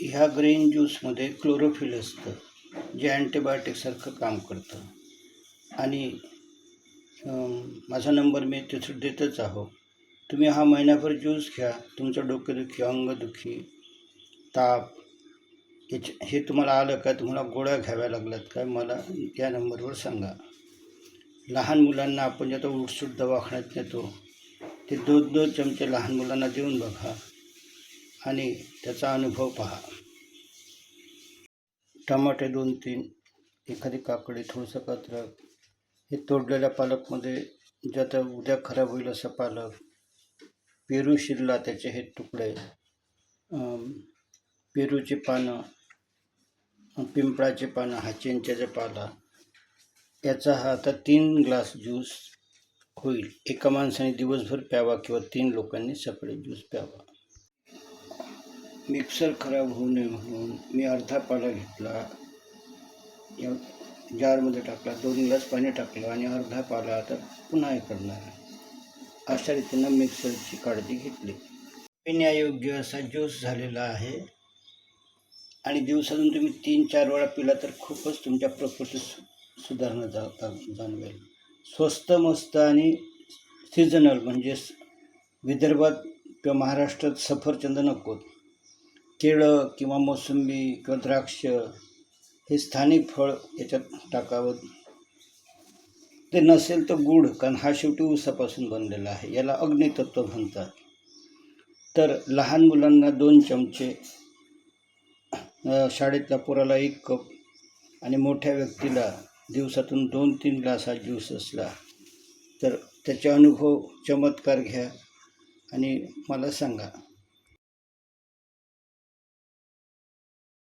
ह्या green ज्यूसमध्ये chlorophyll असतं जे अँटीबायोटिकसारखं काम करतं. आणि माझा नंबर मी तिथं देतच आहो. तुम्ही हा महिनाभर ज्यूस घ्या तुमचं डोकेदुखी अंगदुखी ताप याचे हे तुम्हाला आलं का तुम्हाला गोळ्या घ्याव्या लागल्यात काय मला या नंबरवर सांगा. लहान मुलांना आपण ज्या उठसूट दवाखान्यात नेतो ते दोन दोन चमचे लहान मुलांना देऊन बघा. आणि त्याचा अनुभव पहा. टमाटे दोन तीन एखादी काकडी थोडंसं अद्रक. हे तोडलेल्या पालकमध्ये ज्यात उद्या खराब होईल असं पालक. पेरू शिरला त्याचे हे तुकडे. पेरूची पानं पिंपळाची पानं हा चिंचेचा पाला. याचा हा आता तीन ग्लास ज्यूस होईल. एका माणसाने दिवसभर प्यावा किंवा तीन लोकांनी सकाळी ज्यूस प्यावा. मिक्सर खराब होऊ नये म्हणून मी अर्धा पाला घेतला. या जारमध्ये टाकला दोन ग्लास पाणी टाकलं आणि अर्धा पाला आता पुन्हा हे करणार अशा रीतीनं मिक्सरची काळजी घेतली. पिण्यायोग्य असा ज्यूस झालेला आहे. आणि दिवसातून तुम्ही तीन चार वेळा पिला तर खूपच तुमच्या प्रकृतीत सु सुधारणा जाता जाणवेल. स्वस्त मस्त आणि सीझनल म्हणजे विदर्भात किंवा महाराष्ट्रात सफरचंद नकोत. केळं किंवा मोसंबी किंवा द्राक्ष हे स्थानिक फळ याच्यात टाकावं. ते नसेल तर गुढ कारण हा शेवटी ऊसापासून बनलेला आहे. याला अग्नितत्व म्हणतात. तर लहान मुलांना दोन चमचे शाळेतल्या पोराला एक कप आणि मोठ्या व्यक्तीला दिवसातून दोन तीन ग्लास हा ज्यूस असला तर त्याचे अनुभव चमत्कार घ्या आणि मला सांगा.